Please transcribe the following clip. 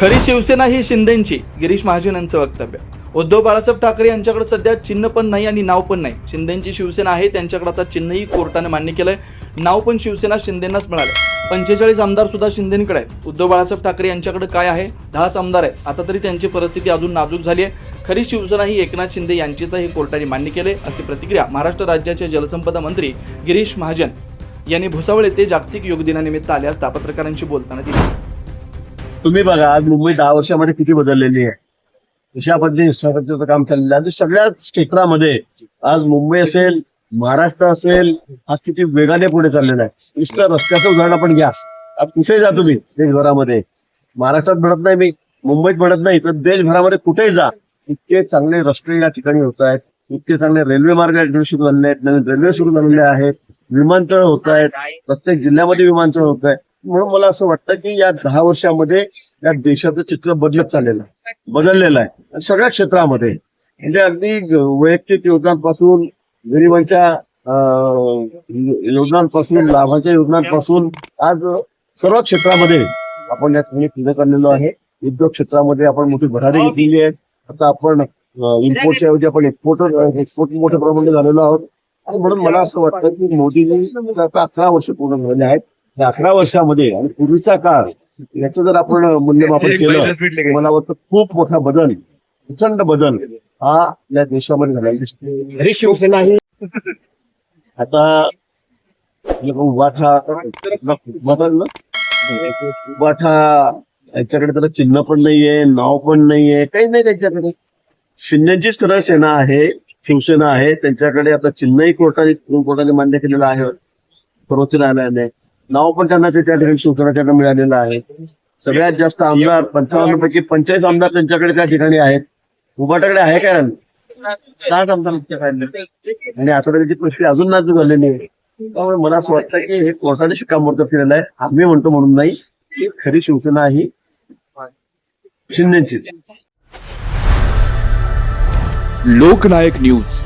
खरी शिवसेना ही शिंदेची गिरीश महाजन यांचं वक्तव्य. उद्धव बाळासाहेब ठाकरे यांच्याकडे सध्या चिन्ह पण नाही आणि नाव पण नाही. शिंदेची शिवसेना आहे त्यांच्याकडे आता चिन्हही कोर्टाने मान्य केलंय. नाव पण शिवसेना शिंदेनाच मिळालं. पंचेचाळीस आमदार सुद्धा शिंदेकडे आहेत. उद्धव बाळासाहेब ठाकरे यांच्याकडे काय आहे? दहाच आमदार आहे आता तरी त्यांची परिस्थिती अजून नाजूक झाली आहे. खरी शिवसेना ही एकनाथ शिंदे यांचीच हे कोर्टाने मान्य केले अशी प्रतिक्रिया महाराष्ट्र राज्याचे जलसंपदा मंत्री गिरीश महाजन यांनी भुसावळ येथे जागतिक योग दिनानिमित्त आले असता पत्रकारांशी बोलताना दिली. तुम्ही बघा आज मुंबई दहा वर्षामध्ये किती बदललेली आहे. अशा पद्धतीने इन्फ्रास्ट्रक्चरचं काम चाललेलं आहे. सगळ्याच क्षेत्रामध्ये आज मुंबई असेल महाराष्ट्र असेल आज किती वेगाने पुढे चाललेला आहे. नुसतं रस्त्याचं उदाहरण आपण घ्या. आज कुठे जा तुम्ही? देशभरामध्ये. महाराष्ट्रात म्हणत नाही मी मुंबईत म्हणत नाही तर देशभरामध्ये कुठेही जा? इतके चांगले रस्ते या ठिकाणी होत आहेत. इतके चांगले रेल्वे मार्ग ठिकाणी सुरू झालेले आहेत. नवीन रेल्वे सुरू झालेले आहेत. विमानतळ होत आहेत. प्रत्येक जिल्ह्यामध्ये विमानतळ होत आहे. म्हणून मला असं वाटतं की या दहा वर्षामध्ये या देशाचं चित्र बदलत चाललेलं आहे. बदललेलं आहे. सगळ्या क्षेत्रामध्ये. म्हणजे अगदी वैयक्तिक योजनांपासून गरिबांच्या योजनांपासून लाभाच्या योजनांपासून आज सर्व क्षेत्रामध्ये आपण या ठिकाणी सिद्ध चाललेलो आहे. उद्योग क्षेत्रामध्ये आपण मोठी भरारी घेतलेली आहे. आता आपण इम्पोर्टच्या ऐवजी आपण एक्सपोर्ट एक्सपोर्ट मोठ्या प्रमाणात झालेलो आहोत. आणि म्हणून मला असं वाटतं की मोदीजी आता अकरा वर्ष पूर्ण झालेले आहेत. या अकरा वर्षामध्ये आणि पूर्वीचा काळ याचं जर आपण मूल्यमापन केलं मला वाटतं खूप मोठा बदल प्रचंड बदल हा या देशामध्ये तरी शिवसेना ही आता उबाठा यांच्याकडे त्याला चिन्ह पण नाहीये नाव पण नाहीये काही नाही त्यांच्याकडे. शिंदेचीच खरं सेना आहे शिवसेना आहे त्यांच्याकडे आता चिन्हही कोर्टाने सुप्रीम कोर्टाने मान्य केलेलं आहे. सर्वोच्च न्यायालयाने. नाव पण त्यांना ते त्या ठिकाणी शिवसेना त्यांना मिळालेलं आहे सगळ्यात जास्त आमदार पंचावन्न पैकी पंचेचाळीस आमदार त्यांच्याकडे त्या ठिकाणी आहेत. उभाटाकडे आहे काय सात आमदार आणि आता त्याची परिस्थिती अजून नाजूक झालेली आहे. त्यामुळे मला असं वाटतं की हे कोर्टाने शिक्कामोर्तब केलेलं आहे. आम्ही म्हणतो म्हणून नाही. ही खरी शिवसेना ही शिंदेची. लोकनायक न्यूज.